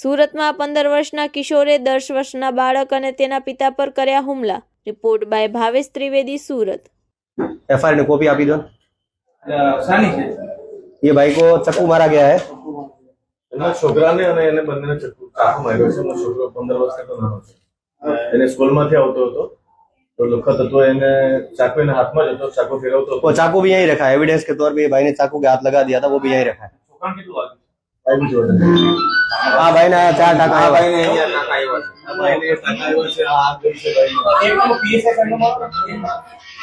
સુરતમાં પંદર વર્ષના કિશોરે દસ વર્ષના બાળક અને તેના પિતા પર કર્યા હુમલા report by Bhavesh Trivedi Surat FIR ने कॉपी आपी दो શાની છે ये भाई को चक्कू मारा गया है એના છોકરાને અને એને બંનેને ચક્કુ ચાકુ માર્યો છે એનો છોકરો પંદર વર્ષનો તો નાનો છે એને સ્કૂલમાંથી આવતો હતો તો વખત હતો એને ચાકુ એના હાથમાં જ હતો ચાકુ ફેરવતો હતો वो चाकू भी यहीं रखा है एविडेंस के तौर पे ये भाई ने चाकू के हाथ लगा दिया था वो भी यहीं रखा है હા ભાઈ ના ચાર ટકા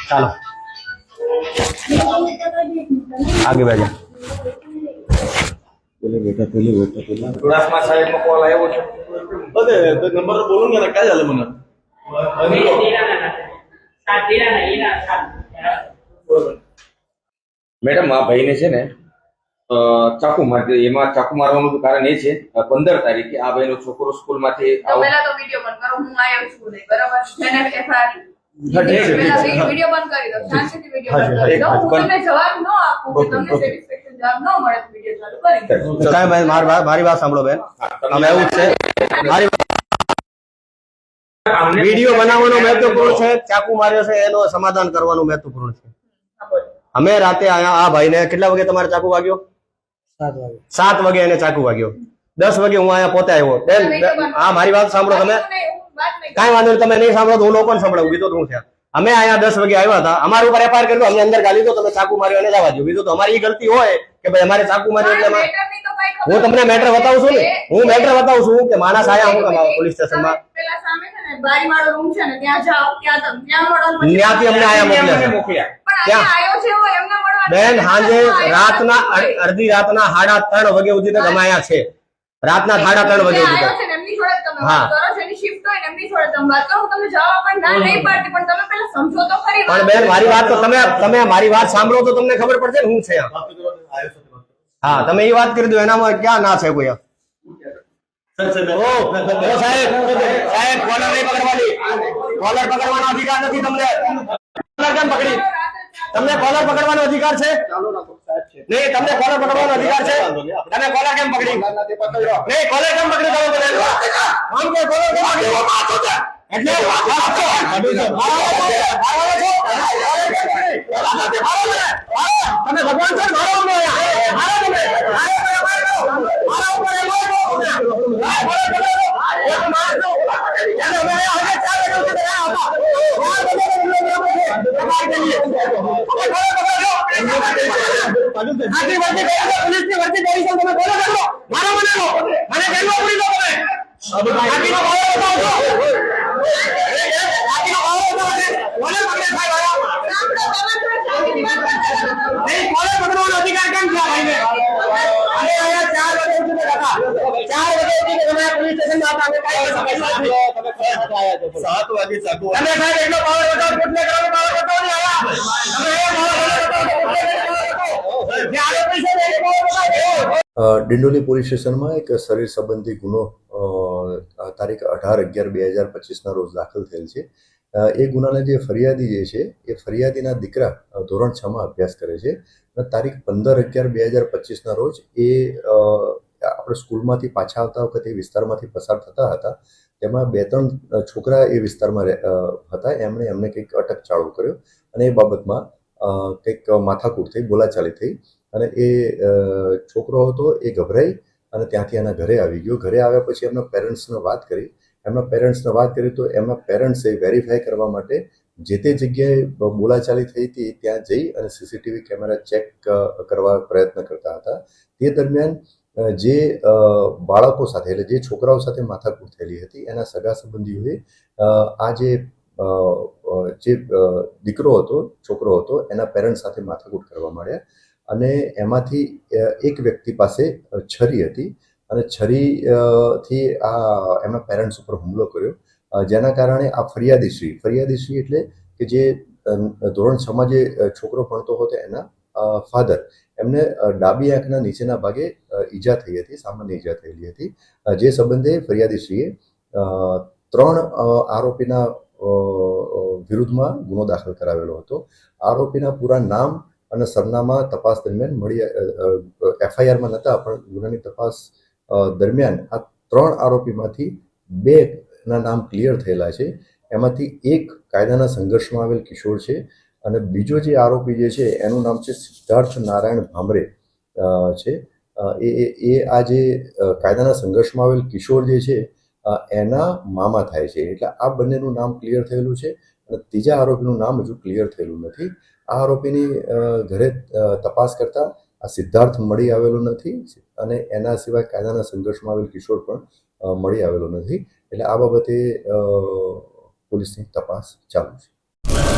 ચાલો. આગે બેજા પેલે બેટા પેલે સાહેબ નો આવ્યો છે. બધે નંબર બોલું ને કાજ આલે મને. મેડમ આ ભાઈને છે ને ચાકુ મારે એમાં ચાકુ મારવાનું કારણ એ છે પંદર તારીખે આ ભાઈનો છોકરો સ્કૂલમાંથી માંથી પહેલા તો વીડિયો બંધ કરો હું આયો છું બરાબર? એને FIR હા, ઠીક છે, પહેલા ઠીક છે. વીડિયો બંધ કરી દો શાંતિથી વીડિયો બંધ કરી દો. હું તમને જવાબ ન આપું કે તમને સેટિસ્ફેક્શન જવાબ ન મળે તો વીડિયો ચાલુ કરી દો. ભાઈ મારી વાત મારી વાત સાંભળો બેન. અમે એવું જ છે. મારી વીડિયો બનાવવાનો મહત્વપૂર્ણ છે ચાકુ માર્યો છે એનો સમાધાન કરવાનું મહત્વપૂર્ણ છે. અમે રાતે આ ભાઈને કેટલા વાગે તમારે ચાકુ વાગ્યો? સાત વાગે. એને ચાકુ વાગ્યો. દસ વાગે હું અહીંયા પોતે આવ્યો. બેન હા મારી વાત સાંભળો તમે. કાંઈ વાંધો નહીં તમે નહીં સાંભળો તો હું લોકોને સંભળાવું. બીજો તો શું છે? અમે અહીંયા દસ વાગે આવ્યા હતા. અમારા ઉપર એફઆઈઆર કર્યું અમને અંદર ગાલી દો તમે ચાકુ માર્યો એને જવા દો બીજું તો અમારી ગલતી હોય કે ભાઈ અમારે ચાકુ માર્યો એટલે હું તમને મેટર બતાવું છું ને. હું મેટર બતાવું છું કે માણસ આયા હું તમારા પોલીસ સ્ટેશનમાં તમે પેલા સામે છે ને બારીવાળો રૂમ છે ને ત્યાં જાઓ ત્યાં તમે ત્યાં મળવાનું પછી- ત્યાંથી અમને આયા મોકલ્યા ત્યાં. બેન. સાંજે રાતના અડધી રાતના સાડા ત્રણ વાગે સુધી તક અમે છે. રાતના સાડા ત્રણ વાગે સુધી હા. પણ તો બેન મારી વાત તો તમે તમે મારી વાત સાંભળો તો તમને ખબર પડશે ને હું છે તો. હા તમે એ વાત કરી દો એનામાં ક્યાં ના છે કોઈ સાહેબ સાહેબ કોલર નહીં પકડવાની. કોલર પકડવાનો અધિકાર નથી તમને. કોલર કેમ પકડી? તમને કોલર પકડવાનો અધિકાર છે નહીં તમને કોલર પકડવાનો અધિકાર છે તમે કોલર કેમ પકડી નહીં કોલર કેમ પકડી તમે આમ કે કોલર કેમ પકડી એટલે. તમે ભગવાન છો મારો અમને અહીંયા. મારો તમે. મારો તમે. મારા ઉપર એમ હોય તો. હા, બોલો, બોલો, બોલો. એક માણસ નો. એને અમે અહીંયા હવે ચાર વાગ્યા સુધી રહ્યા હતા. ચાર વાગ્યા સુધી અમે રહ્યા હતા. અમારી ગલીએ. તમે બોલો, બોલો, બોલો. આટલી વર્દી કરી છે, પોલીસની વર્દી કરી છે, તમે બોલો, કરો મારો મને મને જેલમાં પૂરી દો તમે. બાકીનો ભાવ બતાવો છો. બાકીનો ભાવ બતાવો છે. કોને પકડે સાહેબ આયા? નહીં, કોને પકડવાનો અધિકાર કેમ છે આ ભાઈને? અમે અહીંયા ચાર વાગે સુધી હતા. ચાર વાગે તમે પોલીસ કાંઈ? સાત વાગે ચાકુ તમે સાહેબ એટલો પાવર બતાવો કોટલે કરવાનો પાવર બતાવો ને આયા. તમે એ પાવર બતાવો. ડિંડોલી પોલીસ સ્ટેશનમાં એક શરીર સંબંધી ગુનો તારીખ અઢાર અગિયાર બે હજાર પચીસના રોજ દાખલ થયેલ છે. એ ગુનાના જે ફરિયાદી જે છે એ ફરિયાદીના દીકરા ધોરણ છમાં અભ્યાસ કરે છે. અને તારીખ પંદર અગિયાર બે હજાર પચીસના રોજ એ આપણે સ્કૂલમાંથી પાછા આવતા વખતે એ વિસ્તારમાંથી પસાર થતા હતા. તેમાં બે ત્રણ છોકરા એ વિસ્તારમાં હતા. એમણે એમને કંઈક અટક ચાળો કર્યો અને એ બાબતમાં કંઈક માથાકૂટ થઈ, બોલાચાલી થઈ અને એ છોકરો હતો એ ગભરાઈ અને ત્યાંથી એના ઘરે આવી ગયો. ઘરે આવ્યા પછી એમના પેરેન્ટ્સને વાત કરી. એમના પેરેન્ટ્સને વાત કરી તો એમના પેરેન્ટ્સે વેરીફાઈ કરવા માટે જે તે જગ્યાએ બોલાચાલી થઈ હતી ત્યાં જઈ અને સીસીટીવી કેમેરા ચેક કરવા પ્રયત્ન કરતા હતા. તે દરમિયાન જે બાળકો સાથે એટલે જે છોકરાઓ સાથે માથાકૂટ થયેલી હતી, એના સગા સંબંધીઓએ આ જે જે દીકરો હતો, છોકરો હતો, એના પેરેન્ટ્સ સાથે માથાકૂટ કરવા માંડ્યા અને એમાંથી એક વ્યક્તિ પાસે છરી હતી અને છરી થી આ એમના પેરેન્ટ્સ ઉપર હુમલો કર્યો. જેના કારણે આ ફરિયાદીશ્રી ફરિયાદીશ્રી એટલે કે જે ધોરણ છમાં જે છોકરો ભણતો હતો એના ફાધર એમને ડાબી આંખના નીચેના ભાગે ઈજા થઈ હતી, સામાન્ય ઈજા થયેલી હતી. જે સંબંધે ફરિયાદીશ્રીએ ત્રણ આરોપીના વિરુદ્ધમાં ગુનો દાખલ કરાવેલો હતો. આરોપીના પૂરા નામ અને સરનામા તપાસ દરમિયાન મળી એફઆઈઆરમાં નહોતા, પણ ગુનાની તપાસ દરમિયાન આ ત્રણ આરોપીમાંથી બે ના નામ ક્લિયર થયેલા છે. એમાંથી એક કાયદાના સંઘર્ષમાં આવેલ કિશોર છે. અને બીજો જે આરોપી જે છે, એનું નામ છે સિદ્ધાર્થ નારાયણ ભામરે છે. એ, એ- આ જે કાયદાના સંઘર્ષમાં આવેલ કિશોર જે છે એના મામા થાય છે. એટલે આ બંનેનું નામ ક્લિયર થયેલું છે અને ત્રીજા આરોપીનું નામ હજુ ક્લિયર થયેલું નથી. આ આરોપીની ઘરે તપાસ કરતા આ સિદ્ધાર્થ મળી આવેલો નથી અને એના સિવાય કાયદાના સંઘર્ષમાં આવેલ કિશોર પણ મળી આવેલો નથી. એટલે આ બાબતે પોલીસની તપાસ ચાલુ છે.